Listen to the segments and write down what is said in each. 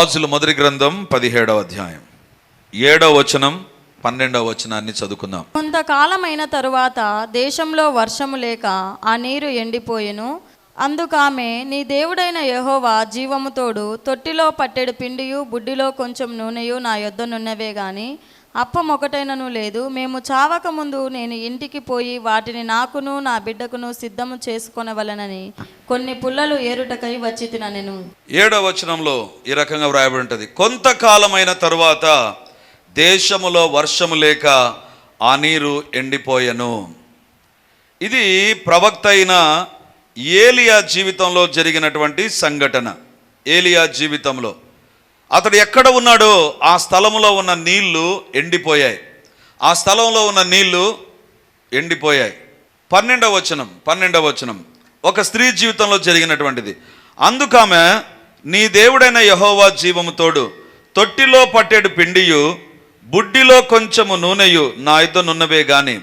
రాజుల మొదటి గ్రంథం పదిహేడవ అధ్యాయం. ఏడవ వచనం పన్నెండవ వచనాన్ని చదువుకుందాం. కొంతకాలమైన తరువాత దేశంలో వర్షము లేక ఆ నీరు ఎండిపోయెను. అందుకామె నీ దేవుడైన యహోవా జీవముతోడు తొట్టిలో పట్టెడు పిండియు బుడ్డిలో కొంచెం నూనెయు నా యొద్దనున్నవే గాని అప్పం ఒకటైనను లేదు. మేము చావక ముందు నేను ఇంటికి పోయి వాటిని నాకును నా బిడ్డకును సిద్ధము చేసుకొనవలనని కొన్ని పుల్లలు ఏరుటకై వచ్చి తిననెను ఏడవ వచనంలో ఈ రకంగా వ్రాయబడి ఉంటుంది కొంతకాలమైన తరువాత దేశములో వర్షము లేక ఆ నీరు ఎండిపోయెను. ఇది ప్రవక్త అయిన ఏలియా జీవితంలో జరిగినటువంటి సంఘటన. ఏలియా జీవితంలో. అతడు ఎక్కడ ఉన్నాడో ఆ స్థలంలో ఉన్న నీళ్ళు ఎండిపోయాయి. ఆ స్థలంలో ఉన్న నీళ్ళు ఎండిపోయాయి. పన్నెండవ వచనం పన్నెండవ వచనం. ఒక స్త్రీ జీవితంలో జరిగినటువంటిది. అందుకామె నీ దేవుడైన యహోవా జీవము తోడు తొట్టిలో పట్టేడు పిండియు బుడ్డిలో కొంచెము నూనెయు నా ఇద్దరున్నవే గాని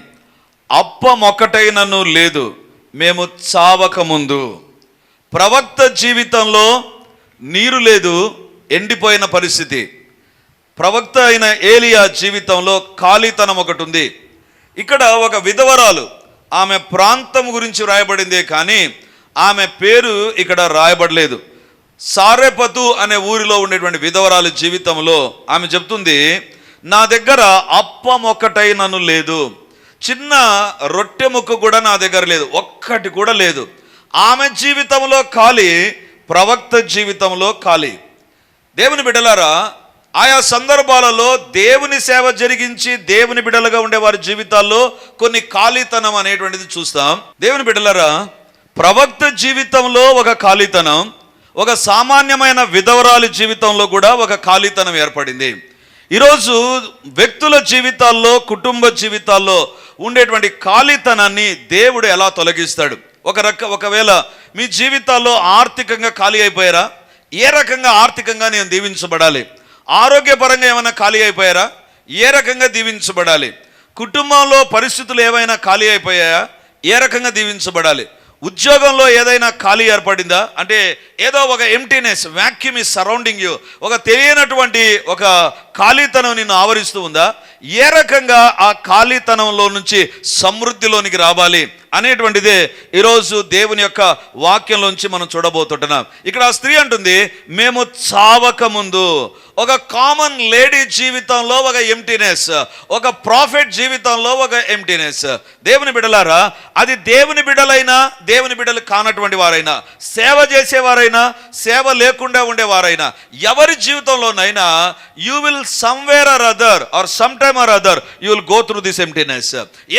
అప్పమొకటైనను లేదు మేము చావక ముందు ప్రవక్త జీవితంలో నీరు లేదు ఎండిపోయిన పరిస్థితి. ప్రవక్త అయిన ఏలియా జీవితంలో ఖాళీతనం ఒకటి ఉంది. ఇక్కడ ఒక విధవరాలు ఆమె ప్రాంతం గురించి రాయబడిందే కానీ ఆమె పేరు ఇక్కడ రాయబడలేదు. సారెపతు అనే ఊరిలో ఉండేటువంటి విధవరాలు జీవితంలో ఆమె చెప్తుంది నా దగ్గర అప్పం ఒక్కటైనను లేదు. చిన్న రొట్టె ముక్క కూడా నా దగ్గర లేదు. ఒక్కటి కూడా లేదు. ఆమె జీవితంలో ఖాళీ ప్రవక్త జీవితంలో ఖాళీ. దేవుని బిడ్డలారా ఆయా సందర్భాలలో దేవుని సేవ జరిగించి దేవుని బిడ్డలుగా ఉండే వారి జీవితాల్లో కొన్ని ఖాళీతనం అనేటువంటిది చూస్తాం. దేవుని బిడ్డలారా ప్రవక్త జీవితంలో ఒక ఖాళీతనం ఒక సామాన్యమైన విధవరాలి జీవితంలో కూడా ఒక ఖాళీతనం ఏర్పడింది. ఈరోజు వ్యక్తుల జీవితాల్లో కుటుంబ జీవితాల్లో ఉండేటువంటి ఖాళీతనాన్ని దేవుడు ఎలా తొలగిస్తాడు? ఒక రక ఒకవేళ మీ జీవితాల్లో ఆర్థికంగా ఖాళీ అయిపోయారా? ఏ రకంగా ఆర్థికంగా నేను దీవించబడాలి? ఆరోగ్యపరంగా ఏమైనా ఖాళీ అయిపోయారా? ఏ రకంగా దీవించబడాలి? కుటుంబంలో పరిస్థితులు ఏవైనా ఖాళీ అయిపోయాయా? ఏ రకంగా దీవించబడాలి? ఉద్యోగంలో ఏదైనా ఖాళీ ఏర్పడిందా? అంటే ఏదో ఒక ఎంటీనెస్ వ్యాక్యూమ్ ఈ సరౌండింగ్ యూ ఒక తెలియనటువంటి ఒక ఖాళీతనం నిన్ను ఆవరిస్తూ ఉందా? ఏ రకంగా ఆ ఖాళీతనంలో నుంచి సమృద్ధిలోనికి రావాలి అనేటువంటిదే ఈరోజు దేవుని యొక్క వాక్యంలోంచి మనం చూడబోతుంటున్నాం. ఇక్కడ ఆ స్త్రీ అంటుంది మేము చావక ముందు ఒక కామన్ లేడీ జీవితంలో ఒక ఎంటీనెస్ ఒక ప్రాఫిట్ జీవితంలో ఒక ఎంటీనెస్ దేవుని బిడలారా అది దేవుని బిడ్డలైనా దేవుని బిడలు కానటువంటి వారైనా సేవ చేసేవారైనా సేవ లేకుండా ఉండేవారైనా ఎవరి జీవితంలోనైనా you will somewhere or other or some time or other you will go through this emptiness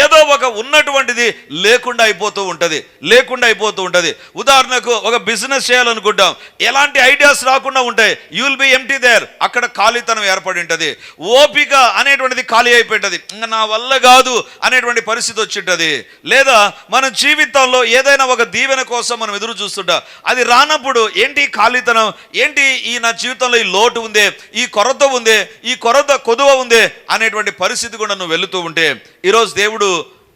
ఏదో ఒక ఉన్నటువంటిది లేకుండా అయిపోతూ ఉంటుంది లేకుండా అయిపోతూ ఉంటుంది. ఉదాహరణకు ఒక బిజినెస్ చేయాలనుకుంటాం ఎలాంటి ఐడియాస్ రాకుండా ఉంటాయి you will be empty there అక్కడ ఖాళీతనం ఏర్పడి ఉంటుంది. ఓపిక అనేటువంటిది ఖాళీ అయిపోయింటది. ఇంకా నా వల్ల కాదు అనేటువంటి పరిస్థితి వచ్చింటది. లేదా మన జీవితంలో ఏదైనా ఒక దీవెన కోసం మనం ఎదురు చూస్తుంటాం అది రానప్పుడు ఏంటి ఖాళీతనం ఏంటి ఈ నా జీవితంలో ఈ లోటు ఉందే ఈ కొరత ఉందే ఈ కొరత కొదువ ఉంది అనేటువంటి పరిస్థితి కూడా నువ్వు వెళుతూ ఉంటే ఈరోజు దేవుడు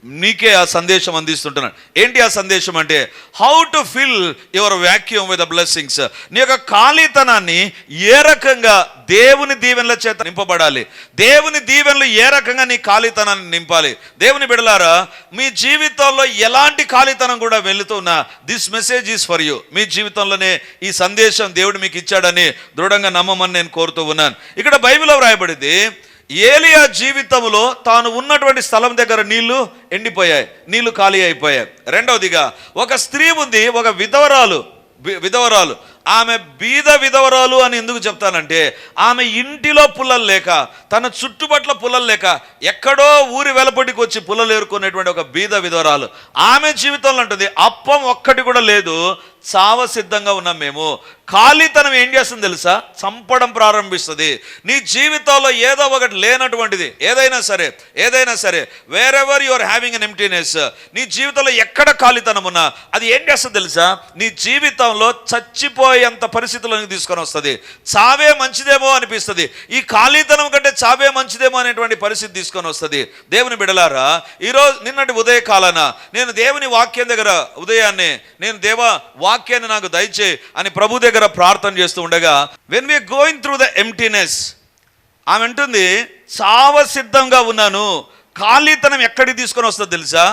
నీకే ఆ సందేశం అందిస్తుంటున్నాను ఏంటి ఆ సందేశం అంటే how to fill your vacuum with blessings నీ యొక్క ఖాళీతనాన్ని ఏ రకంగా దేవుని దీవెనల చేత నింపబడాలి. దేవుని దీవెనలు ఏ రకంగా నీ ఖాళీతనాన్ని నింపాలి. దేవుని బిడలారా మీ జీవితంలో ఎలాంటి ఖాళీతనం కూడా వెళుతున్నా this message is for you మీ జీవితంలోనే ఈ సందేశం దేవుడు మీకు ఇచ్చాడని దృఢంగా నమ్మమని నేను కోరుతూ ఉన్నాను. ఇక్కడ బైబిల్లో వ్రాయబడింది ఏలియా జీవితంలో తాను ఉన్నటువంటి స్థలం దగ్గర నీళ్ళు ఎండిపోయాయి నీళ్ళు ఖాళీ అయిపోయాయి. రెండవదిగా ఒక స్త్రీ ఉంది ఒక విధవరాలు విధవరాలు. ఆమె బీద విధవరాలు అని ఎందుకు చెప్తానంటే ఆమె ఇంటిలో పుల్లలు లేక తన చుట్టుపట్ల పుల్లలు లేక ఎక్కడో ఊరి వెలపటికి వచ్చి పుల్లలు ఏరుకునేటువంటి ఒక బీద విధవరాలు. ఆమె జీవితంలో ఉంటుంది అప్పం ఒక్కటి కూడా లేదు చావ సిద్ధంగా ఉన్నాం మేము. ఖాళీతనం ఏం చేస్తుంది తెలుసా? చంపడం ప్రారంభిస్తుంది. నీ జీవితంలో ఏదో ఒకటి లేనటువంటిది ఏదైనా సరే ఏదైనా సరే wherever your having an emptiness నీ జీవితంలో ఎక్కడ ఖాళీతనం ఉన్నా అది ఏం చేస్తుంది తెలుసా? నీ జీవితంలో చచ్చిపోయేంత పరిస్థితులను తీసుకొని వస్తుంది. చావే మంచిదేమో అనిపిస్తుంది. ఈ ఖాళీతనం కంటే చావే మంచిదేమో అనేటువంటి పరిస్థితి తీసుకొని వస్తుంది. దేవుని బిడలారా ఈరోజు నిన్నటి ఉదయ కాలాన నేను దేవుని వాక్యం దగ్గర ఉదయాన్నే నేను దేవ వాక్యాన్ని నాకు దయచే అని ప్రభు దగ్గర ప్రార్థన చేస్తూ ఉండగా when we going through the emptiness ఆమె అంటుంది చావ సిద్ధంగా ఉన్నాను. ఖాళీతనం ఎక్కడికి తీసుకొని వస్తుంది తెలుసా?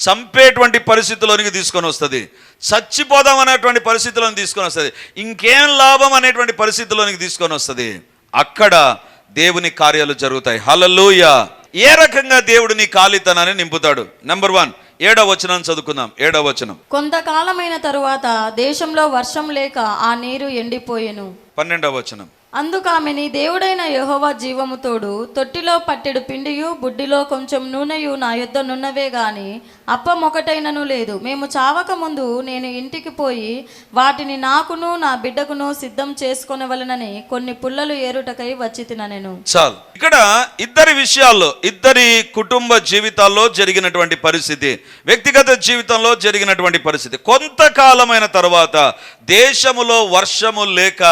చంపేటువంటి పరిస్థితిలోనికి తీసుకొని వస్తుంది. చచ్చిపోదాం అనేటువంటి పరిస్థితిలోని తీసుకొని వస్తుంది. ఇంకేం లాభం అనేటువంటి పరిస్థితిలోనికి తీసుకొని వస్తుంది. అక్కడ దేవుని కార్యాలు జరుగుతాయి. హలలోయ ఏ రకంగా దేవుడు నీ ఖాళీతనాన్ని నింపుతాడు? నెంబర్ వన్ ఏడవ వచనం చదువుకుందాం. ఏడవ వచనం. కొంతకాలమైన తరువాత దేశంలో వర్షం లేక ఆ నీరు ఎండిపోయెను. పన్నెండవ వచనం. అందుకు నీ దేవుడైన యెహోవా జీవముతోడు తొట్టిలో పట్టెడు పిండియు బుడ్డిలో కొంచెం నూనెయు నా యుద్ధ నున్నవే గాని అప్పం ఒకటైనను లేదు. మేము చావక ముందు నేను ఇంటికి పోయి వాటిని నాకును నా బిడ్డకును సిద్ధం చేసుకునవలనని కొన్ని పుల్లలు ఏరుటకై వచ్చి నేను చాలు. ఇక్కడ ఇద్దరి విషయాల్లో ఇద్దరి కుటుంబ జీవితాల్లో జరిగినటువంటి పరిస్థితి వ్యక్తిగత జీవితంలో జరిగినటువంటి పరిస్థితి. కొంతకాలమైన తర్వాత దేశములో వర్షము లేక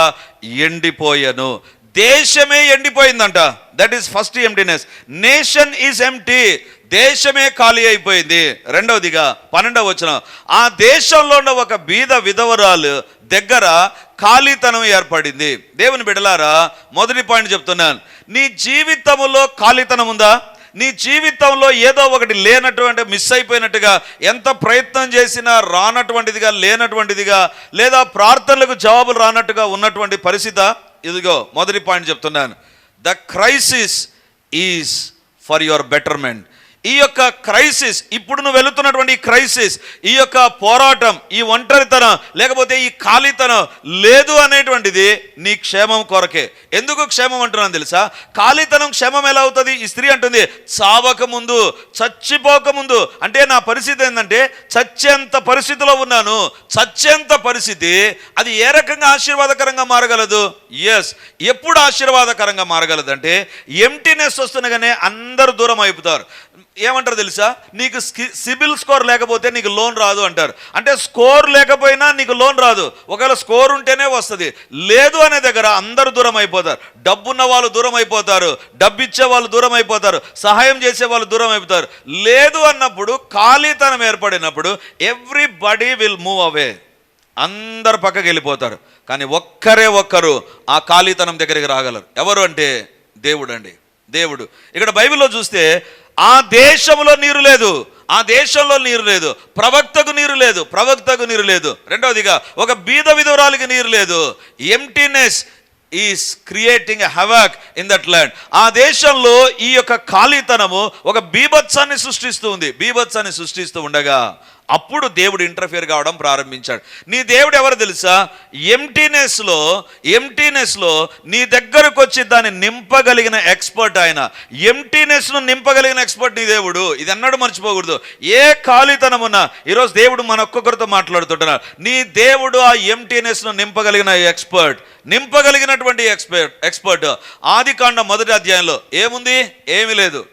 ఎండిపోయారు. ఎండిపోయెను దేశమే ఎండిపోయిందంట. That is first emptiness nation is empty దేశమే ఖాళీ అయిపోయింది. రెండవదిగా పన్నెండవ వచ్చిన ఆ దేశంలో ఉన్న ఒక బీద విధవరాలు దగ్గర ఖాళీతనం ఏర్పడింది. దేవుని బిడలారా మొదటి పాయింట్ చెప్తున్నాను. నీ జీవితంలో ఖాళీతనం ఉందా? నీ జీవితంలో ఏదో ఒకటి లేనటువంటి మిస్ అయిపోయినట్టుగా ఎంత ప్రయత్నం చేసినా రానటువంటిదిగా లేనటువంటిదిగా లేదా ప్రార్థనలకు జవాబులు రానట్టుగా ఉన్నటువంటి పరిస్థితి? ఇదిగో మొదటి పాయింట్ చెప్తున్నాను. The crisis is for your betterment ఈ యొక్క క్రైసిస్ ఇప్పుడు నువ్వు వెళుతున్నటువంటి ఈ క్రైసిస్ ఈ యొక్క పోరాటం ఈ ఒంటరితనం లేకపోతే ఈ ఖాళీతనం లేదు అనేటువంటిది నీ క్షేమం కొరకే. ఎందుకు క్షేమం అంటున్నాను తెలుసా? ఖాళీతనం క్షేమం ఎలా అవుతుంది? ఈ స్త్రీ అంటుంది చావక ముందు చచ్చిపోక ముందు అంటే నా పరిస్థితి ఏంటంటే చచ్చేంత పరిస్థితిలో ఉన్నాను. చచ్చేంత పరిస్థితి అది ఏ రకంగా ఆశీర్వాదకరంగా మారగలదు? ఎస్ ఎప్పుడు ఆశీర్వాదకరంగా మారగలదంటే ఎంటీనెస్ వస్తుండగానే అందరూ దూరం అయిపోతారు. ఏమంటారు తెలుసా? నీకు సిబిల్ స్కోర్ లేకపోతే నీకు లోన్ రాదు అంటారు. అంటే స్కోర్ లేకపోయినా నీకు లోన్ రాదు. ఒకవేళ స్కోర్ ఉంటేనే వస్తుంది. లేదు అనే దగ్గర అందరూ దూరం అయిపోతారు. డబ్బున్న వాళ్ళు దూరం అయిపోతారు. డబ్బు ఇచ్చే వాళ్ళు దూరం అయిపోతారు. సహాయం చేసే వాళ్ళు దూరం అయిపోతారు. లేదు అన్నప్పుడు ఖాళీతనం ఏర్పడినప్పుడు ఎవ్రీబడి విల్ మూవ్ అవే అందరు పక్కకి వెళ్ళిపోతారు. కానీ ఒక్కరే ఒక్కరు ఆ ఖాళీతనం దగ్గరికి రాగలరు. ఎవరు అంటే దేవుడు అండి దేవుడు. ఇక్కడ బైబిల్లో చూస్తే ఆ దేశంలో నీరు లేదు. ఆ దేశంలో నీరు లేదు. ప్రవక్తకు నీరు లేదు. ప్రవక్తకు నీరు లేదు. రెండవదిగా ఒక బీద విధురాలకి నీరు లేదు. Emptiness is creating havoc in that land ఆ దేశంలో ఈ యొక్క ఖాళీతనము ఒక బీభత్సాన్ని సృష్టిస్తూ ఉంది. బీభత్సాన్ని సృష్టిస్తూ ఉండగా అప్పుడు దేవుడు ఇంటర్ఫియర్ కావడం ప్రారంభించాడు. నీ దేవుడు ఎవరు తెలుసా? ఎంటీనెస్లో ఎంటీనెస్లో నీ దగ్గరకు వచ్చి దాన్ని నింపగలిగిన ఎక్స్పర్ట్ ఆయన. ఎంటీనెస్ను నింపగలిగిన ఎక్స్పర్ట్ నీ దేవుడు. ఇది అన్నాడు మర్చిపోకూడదు. ఏ ఖాళీతనమున ఈరోజు దేవుడు మన ఒక్కొక్కరితో మాట్లాడుతుంటున్నారు నీ దేవుడు ఆ ఎంటీనెస్ను నింపగలిగిన ఎక్స్పర్ట్ నింపగలిగినటువంటి ఎక్స్పర్ట్ ఎక్స్పర్ట్ ఆది కాండ మొదటి అధ్యాయంలో ఏముంది? ఏమీ లేదు.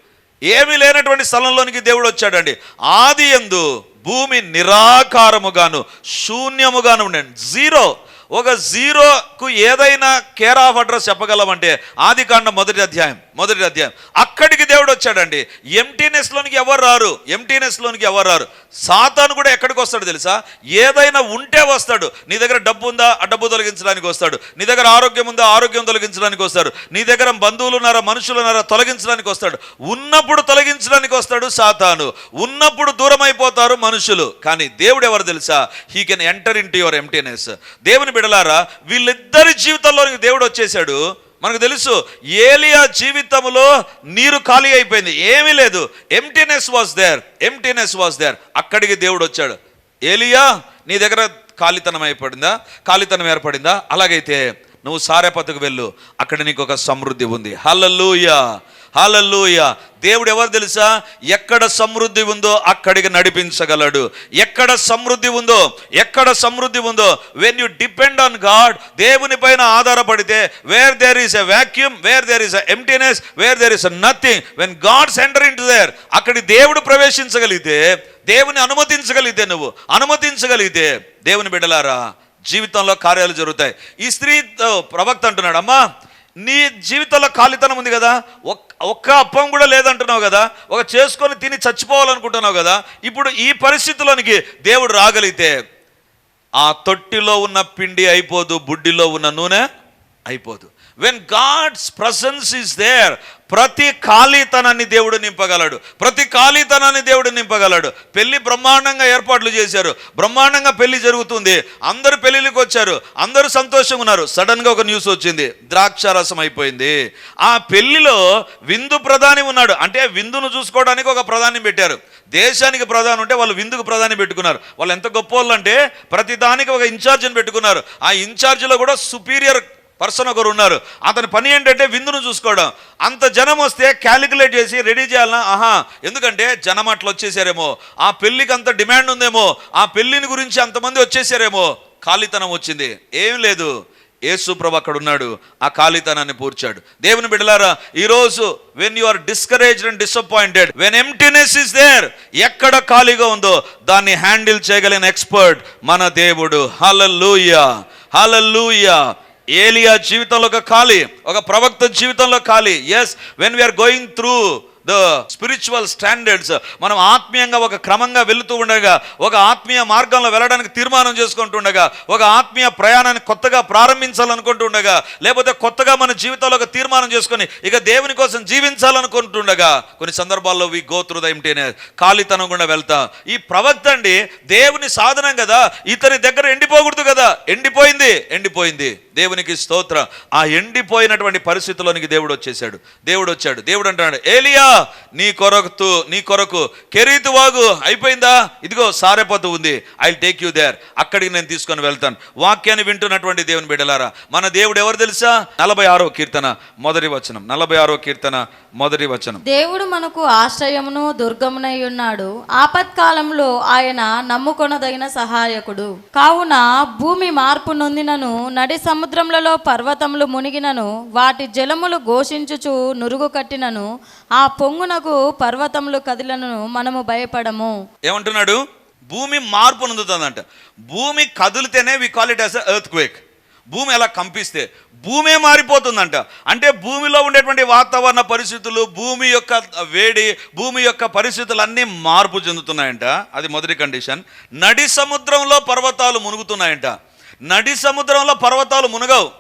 ఏమీ లేనటువంటి స్థలంలోనికి దేవుడు వచ్చాడండి. ఆది ఎందు భూమి నిరాకారముగాను శూన్యముగాను ఉండండి. జీరో ఒక జీరోకు ఏదైనా కేర్ ఆఫ్ అడ్రస్ చెప్పగలమంటే ఆది కాండ మొదటి అధ్యాయం మొదటి అధ్యాయం. అక్కడికి దేవుడు వచ్చాడండి. ఎంటీనెస్లోనికి ఎవరు రారు? ఎంటీనెస్లోనికి ఎవరు రారు? సాతాను కూడా ఎక్కడికి వస్తాడు తెలుసా? ఏదైనా ఉంటే వస్తాడు. నీ దగ్గర డబ్బు ఉందా? ఆ డబ్బు తొలగించడానికి వస్తాడు. నీ దగ్గర ఆరోగ్యం ఉందా? ఆరోగ్యం తొలగించడానికి వస్తాడు. నీ దగ్గర బంధువులు ఉన్నారా? మనుషులు ఉన్నారా? తొలగించడానికి వస్తాడు. ఉన్నప్పుడు తొలగించడానికి వస్తాడు సాతాను. ఉన్నప్పుడు దూరం అయిపోతారు మనుషులు. కానీ దేవుడు ఎవరు తెలుసా? He can enter in to your emptiness దేవుని బిడలారా వీళ్ళిద్దరి జీవితంలో దేవుడు వచ్చేసాడు మనకు తెలుసు ఏలియా జీవితంలో నీరు ఖాళీ అయిపోయింది. ఏమీ లేదు. Emptiness was there emptiness was there అక్కడికి దేవుడు వచ్చాడు. ఏలియా నీ దగ్గర ఖాళీతనం అయిపడిందా? ఖాళీతనం ఏర్పడిందా? అలాగైతే నువ్వు సారేపతకు వెళ్ళు. అక్కడ నీకు ఒక సమృద్ధి ఉంది. హల్లెలూయా హల్లెలూయా. దేవుడు ఎవరు తెలుసా? ఎక్కడ సమృద్ధి ఉందో అక్కడికి నడిపించగలడు. ఎక్కడ సమృద్ధి ఉందో ఎక్కడ సమృద్ధి ఉందో when you depend on God దేవుని పైన ఆధారపడితే where there is a vacuum where there is a emptiness where there is nothing when God centre in to there అక్కడి దేవుడు ప్రవేశించగలిగితే దేవుని అనుమతించగలిగితే నువ్వు అనుమతించగలిగితే దేవుని బిడ్డలారా జీవితంలో కార్యాలు జరుగుతాయి. ఈ స్త్రీ ప్రవక్త అంటున్నాడు అమ్మా నీ జీవితంలో ఖాళీతనం ఉంది కదా ఒక్క ఒక్క అప్పం కూడా లేదంటున్నావు కదా ఒక చేసుకొని తిని చచ్చిపోవాలనుకుంటున్నావు కదా ఇప్పుడు ఈ పరిస్థితిలోనికి దేవుడు రాగలిగితే ఆ తొట్టిలో ఉన్న పిండి అయిపోదు బుడ్డిలో ఉన్న నూనె అయిపోదు. When God's presence is there ప్రతి ఖాళీతనాన్ని దేవుడు నింపగలడు. ప్రతి ఖాళీతనాన్ని దేవుడు నింపగలడు. పెళ్ళి బ్రహ్మాండంగా ఏర్పాట్లు చేశారు. బ్రహ్మాండంగా పెళ్ళి జరుగుతుంది. అందరు పెళ్ళికి వచ్చారు. అందరూ సంతోషంగా ఉన్నారు. సడన్గా ఒక న్యూస్ వచ్చింది. ద్రాక్షారసం అయిపోయింది. ఆ పెళ్ళిలో విందు ప్రధాని ఉన్నాడు. అంటే విందును చూసుకోవడానికి ఒక ప్రధాని పెట్టారు. దేశానికి ప్రధాని ఉంటే వాళ్ళు విందుకు ప్రధాని పెట్టుకున్నారు. వాళ్ళు ఎంత గొప్ప వాళ్ళు అంటే ప్రతి దానికి ఒక ఇన్ఛార్జిని పెట్టుకున్నారు. ఆ ఇన్ఛార్జిలో కూడా సుపీరియర్ పర్సన్ ఒకరు ఉన్నారు. అతని పని ఏంటంటే విందును చూసుకోవడం. అంత జనం వస్తే క్యాలిక్యులేట్ చేసి రెడీ చేయాలన్నా ఆహా ఎందుకంటే జనం అట్లా వచ్చేసారేమో. ఆ పెళ్ళికి అంత డిమాండ్ ఉందేమో. ఆ పెళ్ళిని గురించి అంతమంది వచ్చేసారేమో. ఖాళీతనం వచ్చింది. ఏం లేదు. ఏసుప్రభు అక్కడ ఉన్నాడు. ఆ ఖాళీతనాన్ని పూర్చాడు దేవుని బిడలారా ఈరోజు when you are discouraged and disappointed when emptiness is there ఎక్కడ ఖాళీగా ఉందో దాన్ని హ్యాండిల్ చేయగలిగిన ఎక్స్పర్ట్ మన దేవుడు. హలలుయా హలలుయా ఏలియా జీవితంలో ఒక ఖాళీ ఒక ప్రవక్త జీవితంలో ఖాళీ yes when we are going through the spiritual standards మనం ఆత్మీయంగా ఒక క్రమంగా వెళుతూ ఉండగా ఒక ఆత్మీయ మార్గంలో వెళ్ళడానికి తీర్మానం చేసుకుంటుండగా ఒక ఆత్మీయ ప్రయాణాన్ని కొత్తగా ప్రారంభించాలనుకుంటుండగా లేకపోతే కొత్తగా మన జీవితంలో ఒక తీర్మానం చేసుకొని ఇక దేవుని కోసం జీవించాలనుకుంటుండగా కొన్ని సందర్భాల్లో we go through the emptiness ఖాళీతనం గుండా వెళ్తా. ఈ ప్రవక్త అండి దేవుని సాధనం కదా ఇతని దగ్గర ఎండిపోకూడదు కదా. ఎండిపోయింది ఎండిపోయింది. దేవునికి స్తోత్ర. ఆ ఎండిపోయినటువంటి పరిస్థితిలోనికి దేవుడు వచ్చేసాడు దేవుడు వచ్చాడు. దేవుడు అంటాడు ఏలియా నీ కొరకు నీ కొరకు కెరీతు వాగు అయిపోయిందా? ఇదిగో సారెపోతు ఉంది. ఐ టేక్ యూ దేర్ అక్కడికి నేను తీసుకొని వెళ్తాను. వాక్యాన్ని వింటున్నటువంటి దేవుని బిడ్డలారా మన దేవుడు ఎవరు తెలుసా? నలభై ఆరో కీర్తన మొదటి వచనం. నలభై ఆరో కీర్తన మొదటి వచనం. దేవుడు మనకు ఆశ్రయమును దుర్గమునై ఉన్నాడు. ఆపత్కాలంలో ఆయన నమ్ముకొనదగిన సహాయకుడు. కావున భూమి మార్పు నొందినను నడి సముద్రములలో పర్వతములు మునిగినను వాటి జలములు ఘోషించుచు నురుగు కట్టినను ఆ పొంగునకు పర్వతములు కదిలను మనము భయపడము. ఏమంటున్నాడు? భూమి మార్పు నందుతుందంట. భూమి కదిలితేనే we call it as earthquake భూమి ఎలా కంపిస్తే భూమే మారిపోతుందంట. అంటే భూమిలో ఉండేటువంటి వాతావరణ పరిస్థితులు భూమి యొక్క వేడి భూమి యొక్క పరిస్థితులు అన్నీ మార్పు చెందుతున్నాయంట. అది మొదటి కండిషన్. నడి సముద్రంలో పర్వతాలు మునుగుతున్నాయంట. నడి సముద్రంలో పర్వతాలు మునగవు.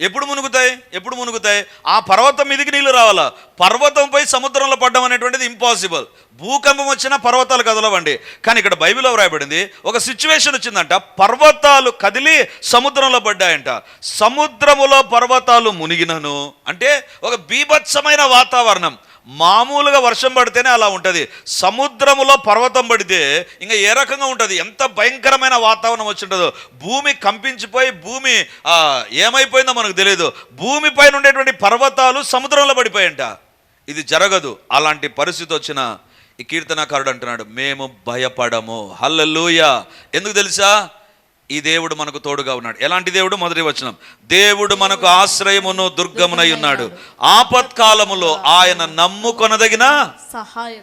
ఎప్పుడు మునుగుతాయి? ఎప్పుడు మునుగుతాయి? ఆ పర్వతం మీదికి నీళ్ళు రావాలా? పర్వతంపై సముద్రంలో పడ్డం అనేటువంటిది ఇంపాసిబుల్ భూకంపం వచ్చినా పర్వతాలు కదలవండి. కానీ ఇక్కడ బైబిల్లో వ్రాయబడింది ఒక సిచ్యువేషన్ వచ్చిందంట. పర్వతాలు కదిలి సముద్రంలో పడ్డాయంట. సముద్రములో పర్వతాలు మునిగినను. అంటే ఒక బీభత్సమైన వాతావరణం. మామూలుగా వర్షం పడితేనే అలా ఉంటుంది. సముద్రములో పర్వతం పడితే ఇంకా ఏ రకంగా ఉంటుంది? ఎంత భయంకరమైన వాతావరణం వచ్చి ఉంటుందో భూమి కంపించిపోయి భూమి ఏమైపోయిందో మనకు తెలియదు భూమి పైన ఉండేటువంటి పర్వతాలు సముద్రంలో పడిపోయంట. ఇది జరగదు. అలాంటి పరిస్థితి వచ్చిన ఈ కీర్తనకారుడు అంటున్నాడు మేము భయపడము. హల్లెలూయ. ఎందుకు తెలుసా? ఈ దేవుడు మనకు తోడుగా ఉన్నాడు. ఎలాంటి దేవుడు? మొదటి వచనం. దేవుడు మనకు ఆశ్రయమును దుర్గమునై ఉన్నాడు. ఆపత్కాలములో ఆయన నమ్ముకొనదగిన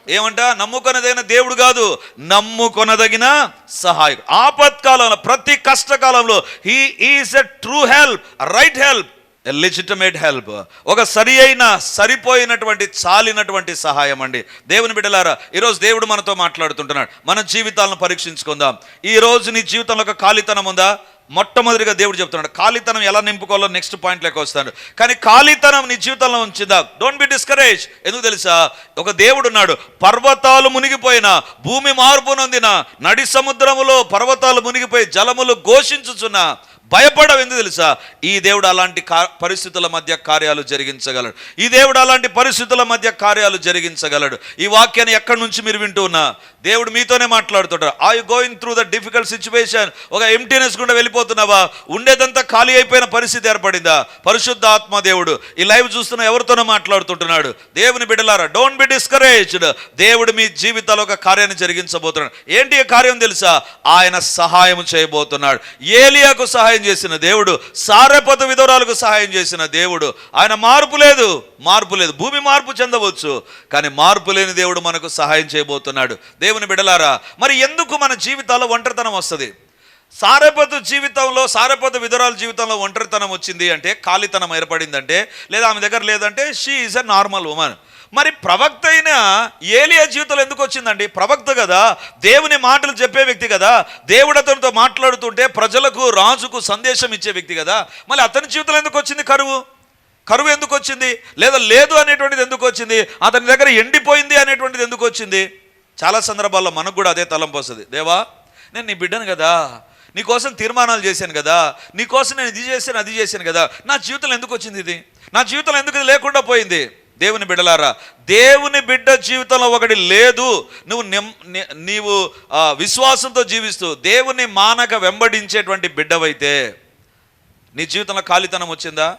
ఏమంట? నమ్ముకొనదగిన దేవుడు కాదు నమ్ముకొనదగిన సహాయకుడు. ఆపత్కాలంలో ప్రతి కష్టకాలంలో he is a true help right help legitimate help ఒక సరి అయిన సరిపోయినటువంటి చాలినటువంటి సహాయం అండి. దేవుని బిడ్డలారా ఈరోజు దేవుడు మనతో మాట్లాడుతుంటున్నాడు. మన జీవితాలను పరీక్షించుకుందాం. ఈ రోజు నీ జీవితంలో ఒక ఖాళీతనం ఉందా? మొట్టమొదటిగా దేవుడు చెప్తున్నాడు ఖాళీతనం ఎలా నింపుకోవాలో నెక్స్ట్ పాయింట్ లెక్క వస్తాడు. కానీ ఖాళీతనం నీ జీవితంలో ఉంచిందా. డోంట్ బి డిస్కరేజ్ ఎందుకు తెలుసా? ఒక దేవుడు ఉన్నాడు పర్వతాలు మునిగిపోయిన భూమి మార్పు నొందిన నడి సముద్రములో పర్వతాలు మునిగిపోయి జలములు ఘోషించుచున్న భయపడవు ఎందుకు తెలుసా? ఈ దేవుడు అలాంటి కా- పరిస్థితుల మధ్య కార్యాలు జరిగించగలడు. ఈ దేవుడు అలాంటి పరిస్థితుల మధ్య కార్యాలు జరిగించగలడు. ఈ వాక్యాన్ని ఎక్కడి నుంచి మీరు వింటూ ఉన్నా? దేవుడు మీతోనే మాట్లాడుతుంటారు I going through the difficult situation ఒక ఎంటీనెస్ గుండా వెళ్ళిపోతున్నావా? ఉండేదంతా ఖాళీ అయిపోయిన పరిస్థితి ఏర్పడిందా? పరిశుద్ధ ఆత్మ దేవుడు ఈ లైవ్ చూస్తున్న ఎవరితోనో మాట్లాడుతుంటున్నాడు. దేవుని బిడలారా డోంట్ బి డిస్కరేజ్డ్ దేవుడు మీ జీవితాల్లో ఒక కార్యాన్ని జరిగించబోతున్నాడు. ఏంటి కార్యం తెలుసా? ఆయన సహాయం చేయబోతున్నాడు. ఏలియాకు సహాయం చేసిన దేవుడు సారపత విధవరాలకు సహాయం చేసిన దేవుడు. ఆయన మార్పు లేదు మార్పు లేదు. భూమి మార్పు చెందవచ్చు కానీ మార్పు లేని దేవుడు మనకు సహాయం చేయబోతున్నాడు. దేవుని బిడలారా మరి ఎందుకు మన జీవితాల్లో ఒంటరితనం వస్తుంది? సారపతు జీవితంలో సారెపతు విధురాల జీవితంలో ఒంటరితనం వచ్చింది అంటే ఖాళీతనం ఏర్పడిందంటే లేదా ఆమె దగ్గర లేదంటే she is a normal woman మరి ప్రవక్త అయిన ఏలియా జీవితంలో ఎందుకు వచ్చిందండి? ప్రవక్త కదా దేవుని మాటలు చెప్పే వ్యక్తి కదా దేవుడు అతనితో మాట్లాడుతుంటే ప్రజలకు రాజుకు సందేశం ఇచ్చే వ్యక్తి కదా. మళ్ళీ అతని జీవితంలో ఎందుకు వచ్చింది కరువు? కరువు ఎందుకు వచ్చింది? లేదా లేదు అనేటువంటిది ఎందుకు వచ్చింది? అతని దగ్గర ఎండిపోయింది అనేటువంటిది ఎందుకు వచ్చింది? చాలా సందర్భాల్లో మనకు కూడా అదే తలంపు వస్తుంది. దేవా నేను నీ బిడ్డను కదా నీకోసం తీర్మానాలు చేశాను కదా నీకోసం నేను ఇది చేశాను అది చేశాను కదా. నా జీవితంలో ఎందుకు వచ్చింది ఇది? నా జీవితంలో ఎందుకు ఇది లేకుండా పోయింది? దేవుని బిడ్డలారా దేవుని బిడ్డ జీవితంలో ఒకటి లేదు. నువ్వు నీవు విశ్వాసంతో జీవిస్తూ దేవుని మానక వెంబడించేటువంటి బిడ్డవైతే నీ జీవితంలో ఖాళీతనం వచ్చిందా?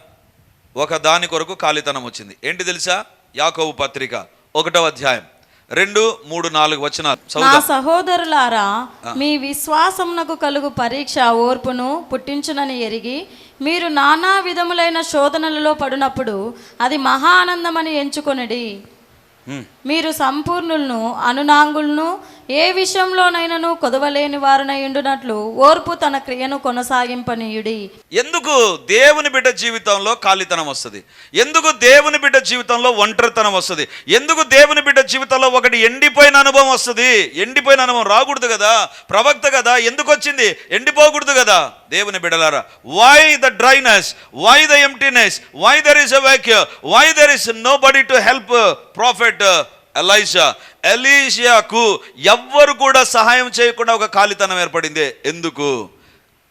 ఒక దాని కొరకు ఖాళీతనం వచ్చింది. ఏంటి తెలుసా? యాకోబు పత్రిక ఒకటో అధ్యాయం. రెండు మూడు నాలుగు వచనాలు. నా చదువుదాం. సహోదరులారా మీ విశ్వాసమునకు కలుగు పరీక్ష ఓర్పును పుట్టించునని ఎరిగి మీరు నానా విధములైన శోధనలలో పడినప్పుడు అది మహా ఆనందమని ఎంచుకొనిడి. మీరు సంపూర్ణులను అనునాంగులను ఏ విషయంలోనైనను కొదవలేని వారునై ఉండునట్లు ఓర్పు తన క్రియను కొనసాగింపనీయుడి. ఎందుకు దేవుని బిడ్డ జీవితంలో ఖాళీతనం వస్తుంది? ఎందుకు దేవుని బిడ్డ జీవితంలో ఒంటరితనం వస్తుంది? ఎందుకు దేవుని బిడ్డ జీవితంలో ఒకటి ఎండిపోయిన అనుభవం వస్తుంది? ఎండిపోయిన అనుభవం రాకూడదు కదా? ప్రవక్త కదా? ఎందుకు వచ్చింది ఎండిపోకూడదు కదా? దేవుని బిడ్డలారా why the dryness why the emptiness why there is a vacuum why there is nobody to help prophet Elisha ఎలీషియాకు ఎవ్వరు కూడా సహాయం చేయకుండా ఒక ఖాళీతనం ఏర్పడింది. ఎందుకు?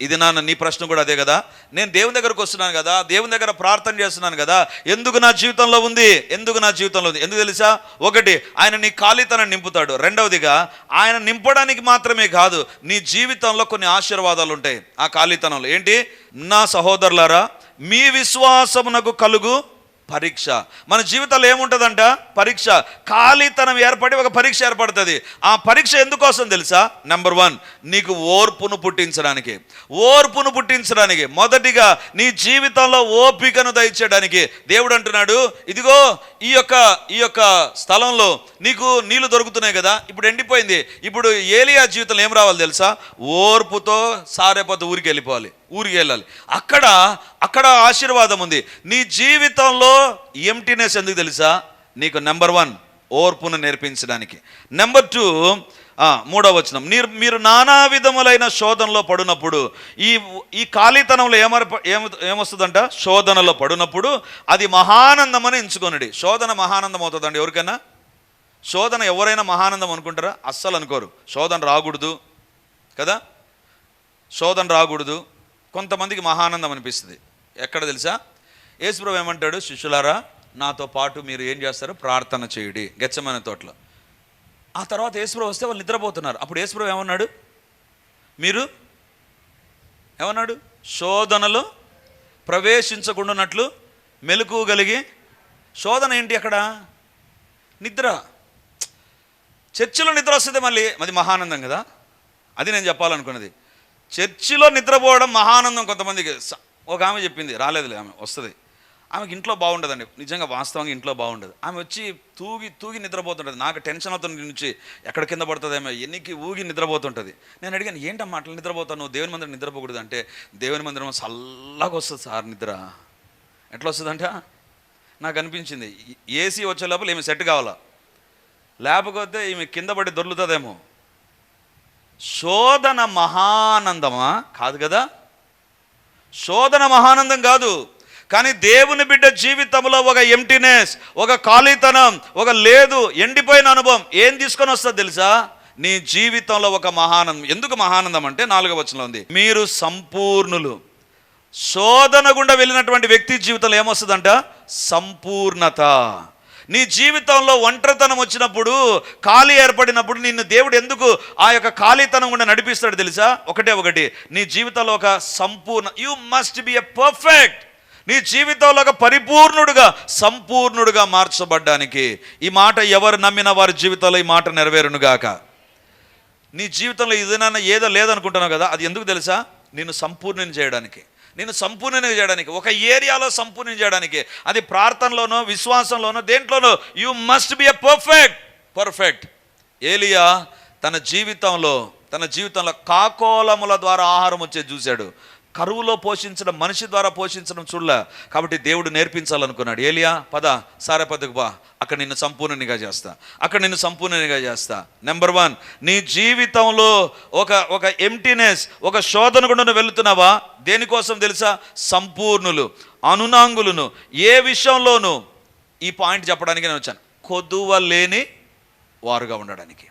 ఇది నాన్న నీ ప్రశ్న కూడా అదే కదా? నేను దేవుని దగ్గరకు వస్తున్నాను కదా? దేవుని దగ్గర ప్రార్థన చేస్తున్నాను కదా? ఎందుకు నా జీవితంలో ఉంది? ఎందుకు నా జీవితంలో ఉంది? ఎందుకు తెలుసా? ఒకటి ఆయన నీ ఖాళీతనం నింపుతాడు. రెండవదిగా ఆయన నింపడానికి మాత్రమే కాదు నీ జీవితంలో కొన్ని ఆశీర్వాదాలు ఉంటాయి. ఆ ఖాళీతనంలో. ఏంటి? నా సహోదరులారా మీ విశ్వాసమునకు కలుగు పరీక్ష. మన జీవితంలో ఏముంటుందంట? పరీక్ష. ఖాళీతనం ఏర్పడి ఒక పరీక్ష ఏర్పడుతుంది. ఆ పరీక్ష ఎందుకోసం తెలుసా? నెంబర్ వన్ నీకు ఓర్పును పుట్టించడానికి. ఓర్పును పుట్టించడానికి. మొదటిగా నీ జీవితంలో ఓపికను దయచేయడానికి. దేవుడు అంటున్నాడు ఇదిగో ఈ యొక్క ఈ యొక్క స్థలంలో నీకు నీళ్ళు దొరుకుతున్నాయి కదా ఇప్పుడు ఎండిపోయింది. ఇప్పుడు ఏలియా జీవితంలో ఏం రావాలి తెలుసా? ఓర్పుతో సారేపోతే ఊరికి వెళ్ళిపోవాలి ఊరికి వెళ్ళాలి. అక్కడ అక్కడ ఆశీర్వాదం ఉంది. నీ జీవితంలో ఎంటీనెస్ ఎందుకు తెలుసా? నీకు నెంబర్ వన్ ఓర్పును నేర్పించడానికి. నెంబర్ టూ మూడవ వచనం. మీరు మీరు నానా విధములైన శోధనలో పడినప్పుడు ఈ ఈ ఖాళీతనంలో ఏమర ఏమ ఏమొస్తుందంట? శోధనలో పడినప్పుడు అది మహానందమని ఎంచుకొనడి. శోధన మహానందం అవుతుందండి ఎవరికైనా? శోధన ఎవరైనా మహానందం అనుకుంటారా? అస్సలు అనుకోరు. శోధన రాకూడదు. కదా? శోధన రాకూడదు. కొంతమందికి మహానందం అనిపిస్తుంది. ఎక్కడ తెలుసా? యేసుప్రభు ఏమంటాడు? శిష్యులారా నాతో పాటు మీరు ఏం చేస్తారు ప్రార్థన చేయుడి. గెచ్చమైన తోటలో. ఆ తర్వాత యేసుప్రభు వస్తే వాళ్ళు నిద్రపోతున్నారు. అప్పుడు యేసుప్రభు ఏమన్నాడు? మీరు ఏమన్నాడు? శోధనలో ప్రవేశించకుండానట్లు మెలకువగలిగి శోధన ఏంటి అక్కడ? నిద్ర. చర్చిలో నిద్ర వస్తుంది మళ్ళీ. అది మహానందం కదా? అది నేను చెప్పాలనుకున్నది. చర్చిలో నిద్రపోవడం మహానందం కొంతమందికి. ఒక ఆమె చెప్పింది రాలేదులే ఆమె వస్తుంది. ఆమెకి ఇంట్లో బాగుండదండి. నిజంగా వాస్తవంగా ఇంట్లో బాగుండదు. ఆమె వచ్చి తూగి తూగి నిద్రపోతుంటుంది. నాకు టెన్షన్ అవుతుంది నుంచి ఎక్కడ కింద పడుతుందేమో ఎన్నికి ఊగి నిద్రపోతుంటుంది. నేను అడిగాను ఏంటమ్మా అట్లా నిద్రపోతాను దేవుని మందిరం నిద్రపోకూడదు అంటే దేవుని మందిరం చల్లగా వస్తుంది సార్ నిద్ర. ఎట్లా వస్తుందంట? నాకు అనిపించింది ఏసీ వచ్చే లోపల ఈమె సెట్ కావాలా? లేకపోతే ఈమె కింద పడి దొర్లుతుందేమో? శోధన మహానందమా? కాదు కదా? శోధన మహానందం కాదు. కానీ దేవుని బిడ్డ జీవితంలో ఒక ఎంటీనెస్ ఒక ఖాళీతనం ఒక లేదు ఎండిపోయిన అనుభవం ఏం తీసుకొని వస్తుంది తెలుసా? నీ జీవితంలో ఒక మహానందం. ఎందుకు మహానందం అంటే నాలుగో వచనంలో ఉంది. మీరు సంపూర్ణులు. శోధన గుండా వెళ్ళినటువంటి వ్యక్తి జీవితంలో ఏమొస్తుందంట? సంపూర్ణత. నీ జీవితంలో ఒంటరితనం వచ్చినప్పుడు ఖాళీ ఏర్పడినప్పుడు నిన్ను దేవుడు ఎందుకు ఆ యొక్క ఖాళీతనం కూడా నడిపిస్తాడు తెలుసా? ఒకటే ఒకటి. నీ జీవితంలో ఒక సంపూర్ణ you must be a perfect నీ జీవితంలో ఒక పరిపూర్ణుడుగా సంపూర్ణుడుగా మార్చబడ్డానికి. ఈ మాట ఎవరు నమ్మిన వారి జీవితంలో ఈ మాట నెరవేరునుగాక నీ జీవితంలో ఏదైనా ఏదో లేదనుకుంటున్నావు కదా అది ఎందుకు తెలుసా? నేను సంపూర్ణం చేయడానికి. నేను సంపూర్ణ చేయడానికి ఒక ఏరియాలో సంపూర్ణం చేయడానికి అది ప్రార్థనలోనో విశ్వాసంలోనో దేంట్లోనో you must be a perfect perfect ఏలియా తన జీవితంలో తన జీవితంలో కాకోలముల ద్వారా ఆహారం వచ్చే చూశాడు. కరువులో పోషించడం మనిషి ద్వారా పోషించడం చూడలే. కాబట్టి దేవుడు నేర్పించాలనుకున్నాడు. ఏలియా పద సారపదకు బా అక్కడ నిన్ను సంపూర్ణనిగా చేస్తా. అక్కడ నిన్ను సంపూర్ణనిగా చేస్తా. నెంబర్ వన్ నీ జీవితంలో ఒక ఒక ఎంటీనెస్ ఒక శోధన గుండను నువ్వు వెళుతున్నావా? దేనికోసం తెలుసా? సంపూర్ణులు అనునాంగులను. ఏ విషయంలోనూ ఈ పాయింట్ చెప్పడానికి నేను వచ్చాను. కొదువ లేని వారుగా ఉండడానికి.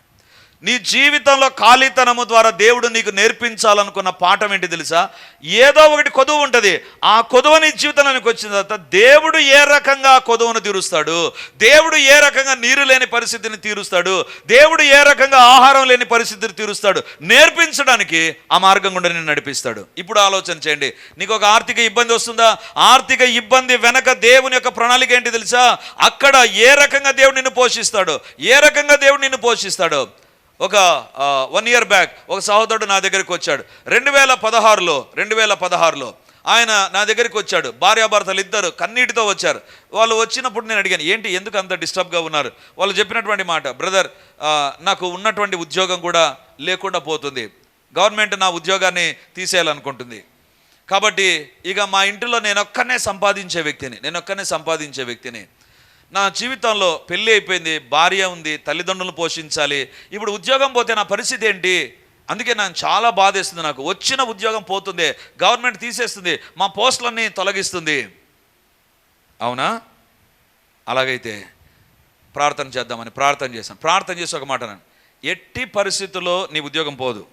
నీ జీవితంలో ఖాళీతనము ద్వారా దేవుడు నీకు నేర్పించాలనుకున్న పాఠం ఏంటి తెలుసా? ఏదో ఒకటి కొదువు ఉంటుంది. ఆ కొదువ నీ జీవితంలోనికి వచ్చిన తర్వాత దేవుడు ఏ రకంగా ఆ కొదువును తీరుస్తాడు? దేవుడు ఏ రకంగా నీరు లేని పరిస్థితిని తీరుస్తాడు? దేవుడు ఏ రకంగా ఆహారం లేని పరిస్థితిని తీరుస్తాడు? నేర్పించడానికి ఆ మార్గం గుండా నేను నడిపిస్తాడు. ఇప్పుడు ఆలోచన చేయండి. నీకు ఒక ఆర్థిక ఇబ్బంది వస్తుందా? ఆర్థిక ఇబ్బంది వెనక దేవుని యొక్క ప్రణాళిక ఏంటి తెలుసా? అక్కడ ఏ రకంగా దేవుడు నిన్ను పోషిస్తాడు? ఏ రకంగా దేవుడు నిన్ను పోషిస్తాడు? ఒక వన్ ఇయర్ బ్యాక్ ఒక సహోదరుడు నా దగ్గరికి వచ్చాడు. రెండు వేల పదహారులో రెండు వేల పదహారులో ఆయన నా దగ్గరికి వచ్చాడు. భార్యాభర్తలు ఇద్దరు కన్నీటితో వచ్చారు. వాళ్ళు వచ్చినప్పుడు నేను అడిగాను ఏంటి ఎందుకు అంత డిస్టర్బ్గా ఉన్నారు? వాళ్ళు చెప్పినటువంటి మాట బ్రదర్ నాకు ఉన్నటువంటి ఉద్యోగం కూడా లేకుండా పోతుంది. గవర్నమెంట్ నా ఉద్యోగాన్ని తీసేయాలనుకుంటుంది. కాబట్టి ఇక మా ఇంటిలో నేను ఒక్కనే సంపాదించే వ్యక్తిని నేను ఒక్కనే సంపాదించే వ్యక్తిని. నా జీవితంలో పెళ్ళి అయిపోయింది భార్య ఉంది తల్లిదండ్రులను పోషించాలి. ఇప్పుడు ఉద్యోగం పోతే నా పరిస్థితి ఏంటి? అందుకే నాకు చాలా బాధేస్తుంది నాకు. వచ్చిన ఉద్యోగం పోతుంది గవర్నమెంట్ తీసేస్తుంది మా పోస్టులన్నీ తొలగిస్తుంది. అవునా? అలాగైతే ప్రార్థన చేద్దామని ప్రార్థన చేశాను. ప్రార్థన చేసి ఒక మాట అన్నాను. ఎట్టి పరిస్థితుల్లో నీ ఉద్యోగం పోదు.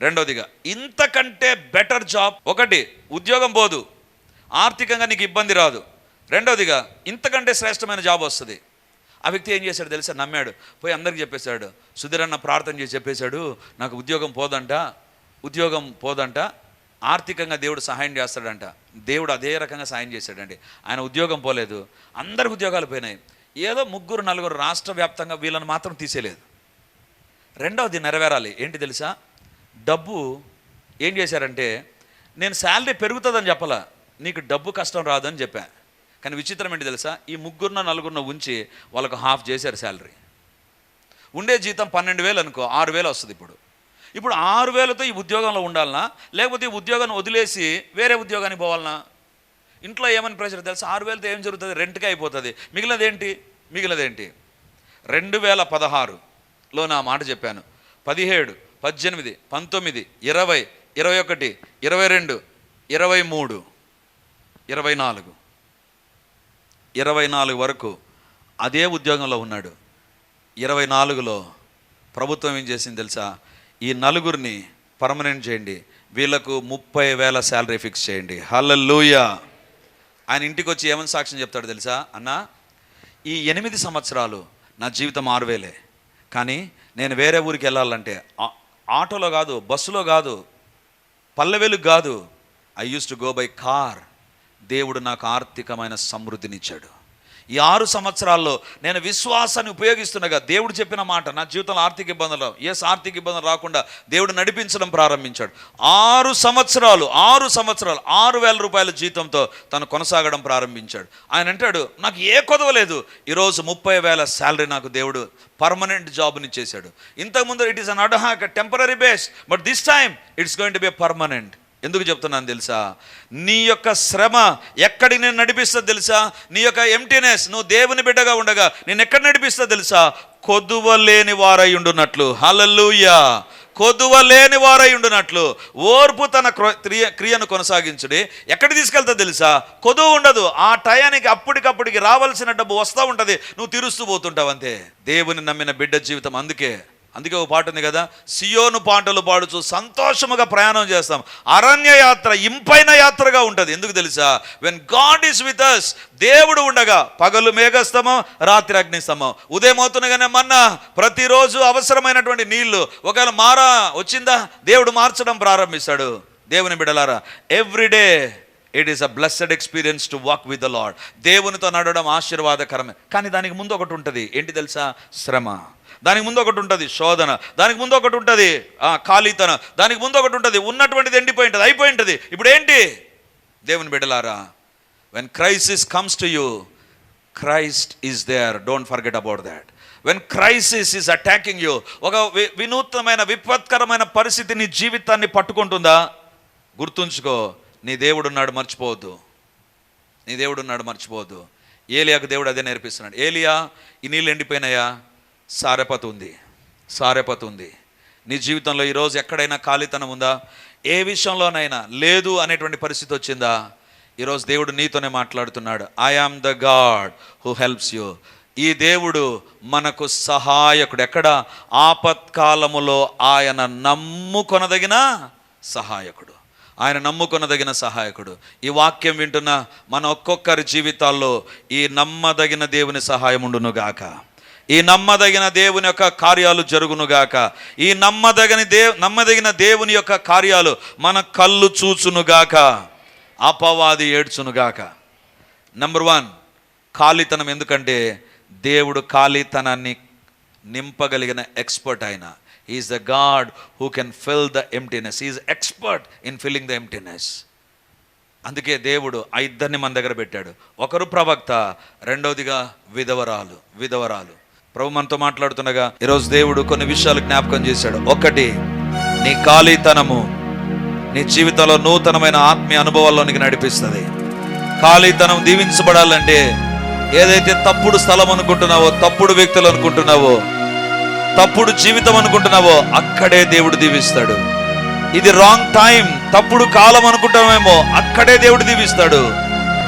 రెండోదిగా ఇంతకంటే బెటర్ జాబ్ ఒకటి ఉద్యోగం పోదు. ఆర్థికంగా నీకు ఇబ్బంది రాదు. రెండవదిగా ఇంతకంటే శ్రేష్టమైన జాబ్ వస్తుంది. ఆ వ్యక్తి ఏం చేశాడు తెలుసా? నమ్మాడు. పోయి అందరికి చెప్పేశాడు. సుధీరన్న ప్రార్థన చేసి చెప్పేశాడు నాకు ఉద్యోగం పోదంట ఉద్యోగం పోదంట ఆర్థికంగా దేవుడు సహాయం చేస్తాడంట. దేవుడు అదే రకంగా సహాయం చేశాడండి. ఆయన ఉద్యోగం పోలేదు. అందరికి ఉద్యోగాలు పోయినాయి. ఏదో ముగ్గురు నలుగురు రాష్ట్ర వ్యాప్తంగా వీళ్ళని మాత్రం తీసేయలేదు. రెండవది నెరవేరాలి. ఏంటి తెలుసా? డబ్బు ఏం చేశారంటే నేను శాలరీ పెరుగుతుందని చెప్పలా నీకు డబ్బు కష్టం రాదని చెప్పా. కానీ విచిత్రం ఏంటి తెలుసా? ఈ ముగ్గురున నలుగురున ఉంచి వాళ్ళకు హాఫ్ చేశారు శాలరీ. ఉండే జీతం పన్నెండు వేలు అనుకో ఆరు వేలు వస్తుంది ఇప్పుడు. ఇప్పుడు ఆరు వేలతో ఈ ఉద్యోగంలో ఉండాలనా? లేకపోతే ఈ ఉద్యోగాన్ని వదిలేసి వేరే ఉద్యోగానికి పోవాలనా? ఇంట్లో ఏమని ప్రెషర్ తెలుసా? ఆరు వేలతో ఏం జరుగుతుంది? రెంట్కి అయిపోతుంది. మిగిలినదేంటి? మిగిలినదేంటి? రెండు వేల పదహారులో నా మాట చెప్పాను. పదిహేడు పద్దెనిమిది పంతొమ్మిది ఇరవై ఇరవై ఒకటి ఇరవై రెండు ఇరవై మూడు ఇరవై నాలుగు. ఇరవై నాలుగు వరకు అదే ఉద్యోగంలో ఉన్నాడు. ఇరవై నాలుగులో ప్రభుత్వం ఏం చేసింది తెలుసా? ఈ నలుగురిని పర్మనెంట్ చేయండి. వీళ్ళకు ముప్పై వేల శాలరీ ఫిక్స్ చేయండి. హల్లూయా ఆయన ఇంటికి వచ్చి ఏమని సాక్ష్యం చెప్తాడు తెలుసా? అన్న ఈ ఎనిమిది సంవత్సరాలు నా జీవితం ఆరువేలే. కానీ నేను వేరే ఊరికి వెళ్ళాలంటే ఆటోలో కాదు బస్సులో కాదు పల్లెవేలు కాదు I use to go by car దేవుడు నాకు ఆర్థికమైన సమృద్ధినిచ్చాడు. ఈ ఆరు సంవత్సరాల్లో నేను విశ్వాసాన్ని ఉపయోగిస్తుండగా దేవుడు చెప్పిన మాట నా జీవితంలో ఆర్థిక ఇబ్బందులు ఎస్ ఆర్థిక ఇబ్బందులు రాకుండా దేవుడు నడిపించడం ప్రారంభించాడు. ఆరు సంవత్సరాలు ఆరు సంవత్సరాలు ఆరు వేల రూపాయల జీతంతో తను కొనసాగడం ప్రారంభించాడు. ఆయన అంటాడు నాకు ఏ కొదవలేదు ఈరోజు ముప్పై వేల శాలరీ నాకు దేవుడు పర్మనెంట్ జాబ్ని చేశాడు. ఇంతకుముందు it is an ad hoc temporary base but this time it's going to be permanent. ఎందుకు చెప్తున్నాను తెలుసా? నీ యొక్క శ్రమ ఎక్కడి నేను నడిపిస్తా తెలుసా? నీ యొక్క ఎంటీనెస్ నువ్వు దేవుని బిడ్డగా ఉండగా నేను ఎక్కడ నడిపిస్తా తెలుసా? కొదువ లేని వారై ఉండునట్లు. హలలుయా కొదువ లేని వారై ఉండునట్లు. ఓర్పు తన క్రియ క్రియను కొనసాగించుడి. ఎక్కడ తీసుకెళ్తా తెలుసా? కొదువు ఉండదు. ఆ టయానికి అప్పటికప్పటికి రావాల్సిన డబ్బు వస్తూ ఉంటుంది. నువ్వు తీరుస్తూ పోతుంటావు అంతే. దేవుని నమ్మిన బిడ్డ జీవితం అందుకే. అందుకే ఒక పాట ఉంది కదా సియోను పాటలు పాడుచు సంతోషముగా ప్రయాణం చేస్తాం. అరణ్య యాత్ర ఇంపైన యాత్రగా ఉంటుంది. ఎందుకు తెలుసా? When God is with us దేవుడు ఉండగా పగలు మేఘస్తమం రాత్రి అగ్నిస్తమం ఉదయం అవుతుండగానే మన్న ప్రతిరోజు అవసరమైనటువంటి నీళ్ళు. ఒకవేళ మారా వచ్చిందా? దేవుడు మార్చడం ప్రారంభిస్తాడు. దేవుని బిడలారా everyday it is a blessed experience to walk with the lord దేవునితో నడవడం ఆశీర్వాదకరమే. కానీ దానికి ముందు ఒకటి ఉంటుంది. ఏంటి తెలుసా? శ్రమ. దానికి ముందు ఒకటి ఉంటుంది శోధన దానికి ముందు ఒకటి ఉంటుంది ఖాళీతన దానికి ముందు ఒకటి ఉంటుంది ఉన్నటువంటిది ఎండిపోయి ఉంటుంది అయిపోయి ఉంటుంది ఇప్పుడు ఏంటి దేవుని బిడ్డలారా when crisis comes to you Christ is there don't forget about that when crisis is attacking you ఒక వి- వినూత్నమైన విపత్కరమైన పరిస్థితి నీ జీవితాన్ని పట్టుకుంటుందా? గుర్తుంచుకో నీ దేవుడు ఉన్నాడు మర్చిపోవద్దు. నీ దేవుడు ఉన్నాడు మర్చిపోవద్దు. ఏలియాకు దేవుడు అదే నేర్పిస్తున్నాడు. ఏలియా ఈ నీళ్ళు ఎండిపోయినాయా? సారెపత ఉంది సారెపత ఉంది నీ జీవితంలో ఈరోజు ఎక్కడైనా ఖాళీతనం ఉందా? ఏ విషయంలోనైనా లేదు అనేటువంటి పరిస్థితి వచ్చిందా? ఈరోజు దేవుడు నీతోనే మాట్లాడుతున్నాడు. I am the God who helps you ఈ దేవుడు మనకు సహాయకుడు. ఎక్కడ? ఆపత్కాలములో ఆయన నమ్ముకొనదగిన సహాయకుడు. ఆయన నమ్ముకొనదగిన సహాయకుడు. ఈ వాక్యం వింటున్న మన ఒక్కొక్కరి జీవితాల్లో ఈ నమ్మదగిన దేవుని సహాయం ఉండునుగాక ఈ నమ్మదగిన దేవుని యొక్క కార్యాలు జరుగునుగాక. ఈ నమ్మదగిన దే నమ్మదగిన దేవుని యొక్క కార్యాలు మన కళ్ళు చూచునుగాక. అపవాది ఏడ్చునుగాక. నెంబర్ వన్ ఖాళీతనం ఎందుకంటే దేవుడు ఖాళీతనాన్ని నింపగలిగిన ఎక్స్పర్ట్ ఆయన. Is the God who can fill the emptiness is expert in filling the emptiness అందుకే దేవుడు ఆ ఇద్దరిని మన దగ్గర పెట్టాడు. ఒకరు ప్రవక్త రెండవదిగా విధవరాలు విధవరాలు. ప్రభు మనతో మాట్లాడుతుండగా ఈరోజు దేవుడు కొన్ని విషయాలు జ్ఞాపకం చేశాడు. ఒకటి నీ ఖాళీతనము నీ జీవితంలో నూతనమైన ఆత్మీయ అనుభవాల్లోనికి నడిపిస్తుంది. ఖాళీతనం దీవించబడాలంటే ఏదైతే తప్పుడు స్థలం అనుకుంటున్నావో తప్పుడు వ్యక్తులు అనుకుంటున్నావో తప్పుడు జీవితం అనుకుంటున్నావో అక్కడే దేవుడు దీవిస్తాడు. ఇది రాంగ్ టైం తప్పుడు కాలం అనుకుంటామేమో అక్కడే దేవుడు దీవిస్తాడు.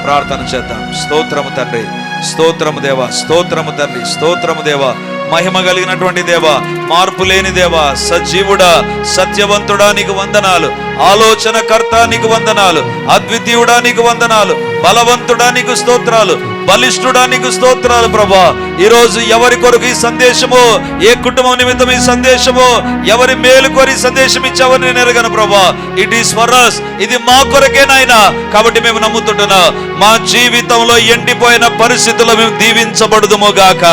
ప్రార్థన చేద్దాం. స్తోత్రము తండ్రి. స్తోత్రము దేవ స్తోత్రము తండ్రి స్తోత్రము దేవ. మహిమ కలిగినటువంటి దేవ మార్పు లేని దేవ సజీవుడా సత్యవంతుడా నీకు వందనాలు. ఆలోచనకర్త నీకు వందనాలు అద్వితీయుడా నీకు వందనాలు బలవంతుడా నీకు స్తోత్రాలు. బలిష్ఠుడానికి స్తోత్రాలు ప్రభా. ఈరోజు ఎవరి కొరకు ఈ సందేశము ఏ కుటుంబం నిమిత్తం ఈ సందేశము ఎవరి మేలు కొరి సందేశం ఇచ్చావని నేను ఎరగను ప్రభా. ఇట్ ఈస్ ఫర్ అస్ ఇది మా కొరకే నాయన. కాబట్టి మేము నమ్ముతుంటున్నా మా జీవితంలో ఎండిపోయిన పరిస్థితుల్లో మేము దీవించబడదుము గాక.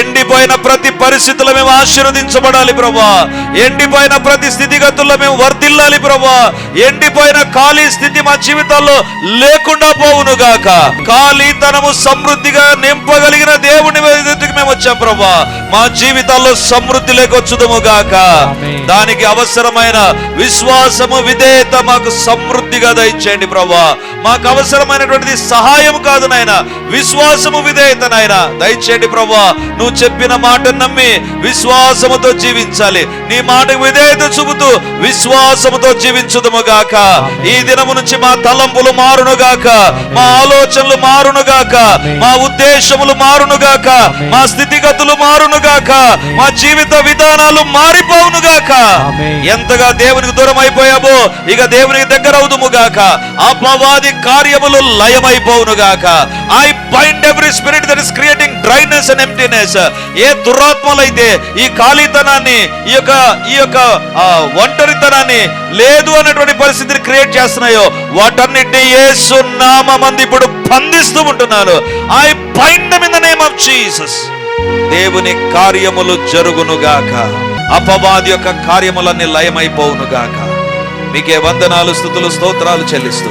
ఎండిపోయిన ప్రతి పరిస్థితుల్లో మేము ఆశీర్వదించబడాలి ప్రభా. ఎండిపోయిన ప్రతి స్థితిగతుల్లో మేము వర్తిల్లాలి ప్రభా. ఎండిపోయిన ఖాళీ స్థితి మా జీవితాల్లో లేకుండా పోవును గాక. ఖాళీతనము సమృద్ధిగా నింపగలిగిన దేవుని ఎదుటికి మేము వచ్చాం ప్రభా. మా జీవితాల్లో సమృద్ధి లేకొచ్చుదము గాక. దానికి అవసరమైన విశ్వాసము విధేయత మాకు సమృద్ధిగా దయచేయండి ప్రభా. మాకు అవసరమైనటువంటిది సహాయం కాదు నాయన. విశ్వాసము విధేయత నాయన. దయచేయండి ప్రభా నువ్వు చెప్పిన మాట నమ్మి విశ్వాసముతో జీవించాలి. నీ మాటకు విధేయత చూపుతూ విశ్వాసముతో జీవించుదుము గాక. ఈ దినము నుంచి మా తలంపులు మారును గాక. మా ఆలోచనలు మారును గాక. మా ఉద్దేశములు మారును గాక. మా స్థితిగతులు మారును గాక. మా జీవిత విధానాలు మారిపోవును గాక. ఎంతగా దేవునికి దూరం అయిపోయామో ఇక దేవునికి దగ్గర అవుదుము గాక. అపవాది కార్యములు లయమైపోవును గాక I bind every spirit that is creating dryness and emptiness ఏ దురాత్మలైతే ఈ ఖాళీతనాన్ని ఈ యొక్క ఈ యొక్క ఒంటరితనాన్ని లేదు అన్నటువంటి పరిస్థితిని క్రియేట్ చేస్తున్నాయో వాటన్నిటిని యేసు మంది ఇప్పుడు బంధిస్తూ ఉంటున్నాను I bind in the name of Jesus దేవుని కార్యములు జరుగునుగాక. అపవాది యొక్క కార్యములన్నీ లయమైపోవునుగాక. మీకే వందనాలు స్థుతులు స్తోత్రాలు చెల్లిస్తూ